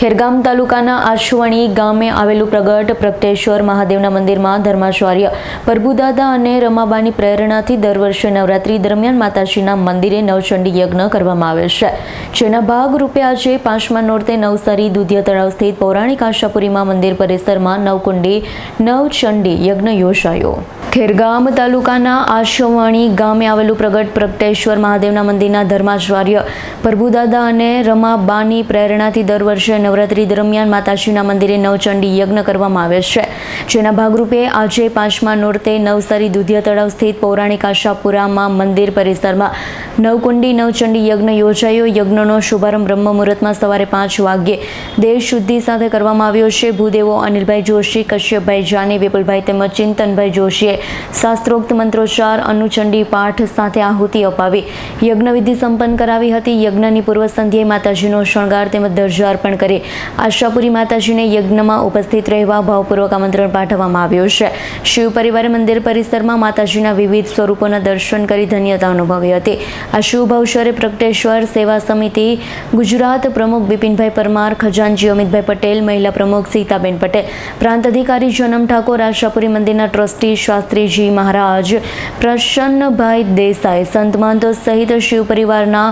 ખેરગામ તાલુકાના આશવણી ગામે આવેલું પ્રગટ પ્રગટેશ્વર મહાદેવના મંદિરમાં ધર્માચાર્ય પ્રભુદાદા અને રમાબાની પ્રેરણાથી દર વર્ષે નવરાત્રી દરમિયાન માતાજીના મંદિરે નવચંડી યજ્ઞ કરવામાં આવે છે. જેના ભાગરૂપે આજે પાંચમા નોરતે નવસારી દુધિયા તળાવ સ્થિત પૌરાણિક આશાપુરીમાં મંદિર પરિસરમાં નવકુંડી, નવચંડી યજ્ઞ યોજાયો. ખેરગામ તાલુકાના આશવાણી ગામે આવેલું પ્રગટ પ્રગટેશ્વર મહાદેવના મંદિરના ધર્માચાર્ય પ્રભુદાદા અને રમાબાની પ્રેરણાથી દર વર્ષે નવરાત્રી દરમિયાન માતાશ્રીના મંદિરે નવચંડી યજ્ઞ કરવામાં આવે છે. જેના ભાગરૂપે આજે પાંચમા નોરતે નવસારી દુધિયા તળાવ સ્થિત પૌરાણિક આશાપુરામાં મંદિર પરિસરમાં નવકુંડી નવચંડી યજ્ઞ યોજાયો. યજ્ઞનો શુભારંભ બ્રહ્મ મુહૂર્તમાં સવારે પાંચ વાગ્યે દેહ શુદ્ધિ સાથે કરવામાં આવ્યો છે. ભૂદેવો અનિલભાઈ જોશી, કશ્યપભાઈ જાની, વિપુલભાઈ તેમજ ચિંતનભાઈ જોશીએ શાસ્ત્રોક્ત મંત્રોચ્ચાર અનુચંડી પાઠ સાથે આહુતિ અપાવી. યજ્ઞવિધિ સંપન્ન કરાવી હતી. યજ્ઞની પૂર્વ સંધ્યાએ માતાજીનો શણગાર તેમજ દરજ્જો અર્પણ કરી. આશાપુરી માતાજીને યજ્ઞમાં ઉપસ્થિત રહેવા ભાવપૂર્વક આમંત્રણ પાઠવવામાં આવ્યું છે. શિવ પરિવારે મંદિર પરિસરમાં માતાજીના વિવિધ સ્વરૂપોના દર્શન કરી ધન્યતા અનુભવી હતી. આ શુભ અવસરે પ્રગટેશ્વર સેવા સમિતિ ગુજરાત પ્રમુખ બિપિનભાઈ પરમાર, ખજાનજી અમિતભાઈ પટેલ, મહિલા પ્રમુખ સીતાબેન પટેલ, પ્રાંત અધિકારી જનમ ઠાકોર, આશાપુરી મંદિરના ટ્રસ્ટી શાસ્ત્રીજી મહારાજ પ્રસન્નભાઈ દેસાઈ, સંત મહંતો સહિત શિવ પરિવારના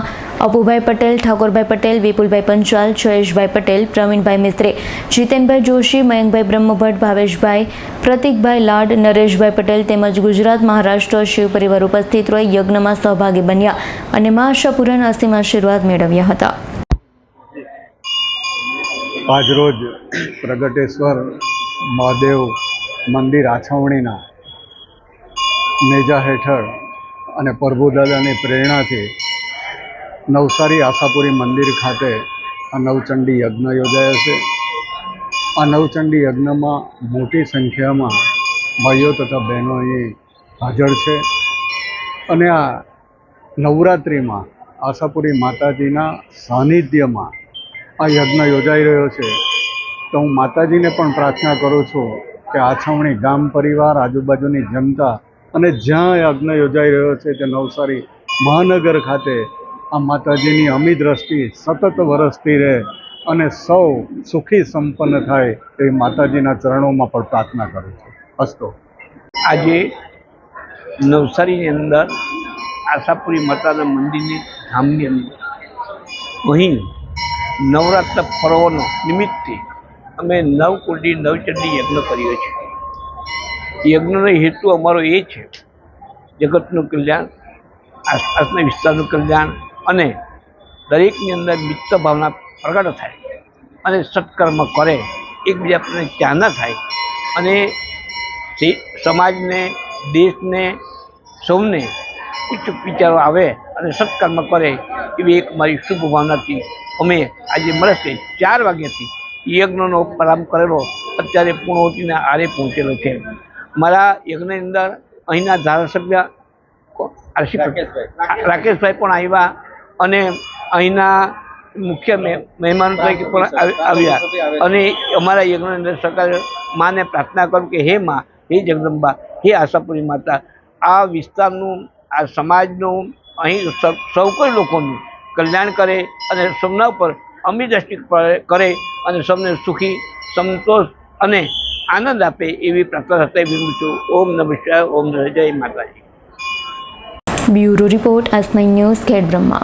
અપુભાઈ પટેલ, ઠાકોરભાઈ પટેલ, વિપુલભાઈ પંચાલ, જયેશભાઈ પટેલ, પ્રવીણભાઈ મિસ્ત્રે, જીતેનભાઈ જોશી, મયંકભાઈ બ્રહ્મભટ્ટ, ભાવેશભાઈ પ્રતિકભાઈ લાડ, નરેશભાઈ પટેલ તેમજ ગુજરાત મહારાષ્ટ્ર શિવ પરિવાર ઉપસ્થિત રહી યજ્ઞમાં સહભાગી બન્યા અને મા આશાપુરાના અસીમ આશીર્વાદ મેળવ્યા હતા. આજરોજ પ્રગટેશ્વર મહાદેવ મંદિર આછવણીના નેજા હેઠળ અને પ્રભુદાદાની પ્રેરણાથી નવસારી આશાપુરી મંદિર ખાતે આ નવચંડી યજ્ઞ યોજાયો છે. આ નવચંડી યજ્ઞમાં મોટી સંખ્યામાં ભાઈઓ તથા બહેનો અહીં હાજર છે અને આ નવરાત્રિમાં આશાપુરી માતાજીના સાનિધ્યમાં આ યજ્ઞ યોજાઈ રહ્યો છે. તો હું માતાજીને પણ પ્રાર્થના કરું છું કે આછવણી ગામ પરિવાર આજુબાજુની જનતા અને જ્યાં યજ્ઞ યોજાઈ રહ્યો છે તે નવસારી મહાનગર ખાતે આ માતાજીની અમી દ્રષ્ટિ સતત વરસતી રહે અને સૌ સુખી સંપન્ન થાય એ માતાજીના ચરણોમાં પણ પ્રાર્થના કરું છું. અસ્તો આજે નવસારીની અંદર આશાપુરી માતાના મંદિરની ધામની અંદર અહીં નવરાત્ર પર્વનો નિમિત્તે અમે નવ કુંડી નવચંડી યજ્ઞ કર્યો છે યજ્ઞનો હેતુ અમારો એ છે, જગતનું કલ્યાણ, આસપાસના વિસ્તારનું કલ્યાણ અને દરેકની અંદર મિત્ર ભાવના પ્રગટ થાય અને સત્કર્મ કરે એકબીજા પ્રત્યે ચાહના થાય અને સમાજને, દેશને, સૌને ઉચ્ચ વિચારો આવે અને સત્કર્મ કરે એવી એક મારી શુભ ભાવનાથી અમે આજે મળશે ચાર વાગ્યાથી યજ્ઞનો પ્રારંભ કરેલો, અત્યારે પૂર્ણવતીના આરે પહોંચેલો છે. મારા યજ્ઞની અંદર અહીંના ધારાસભ્ય રાકેશભાઈ. પણ આવ્યા અને અહીંના મુખ્ય મહે- મહેમાનો તરીકે પણ આવ્યા. અને અમારા યજ્ઞની અંદર સરકાર માને પ્રાર્થના કરું કે હે માં હે જગદંબા હે આશાપુરી માતા આ વિસ્તારનું આ સમાજનું અહીં સૌ- કોઈ લોકોનું કલ્યાણ કરે અને સૌના ઉપર અમી દ્રષ્ટિ કરે અને સૌને સુખી સંતોષ અને આનંદ આપે એવી પ્રાર્થના સાથે વિરમું છું ઓમ નમ શિવાય, ઓમ નમ જય માતાજી. Bureau report S nine news, Khedbrahma.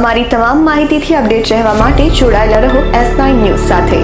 અમારી તમામ માહિતીથી અપડેટ રહેવા માટે જોડાયેલા રહો એસ નાઇન ન્યૂઝ સાથે.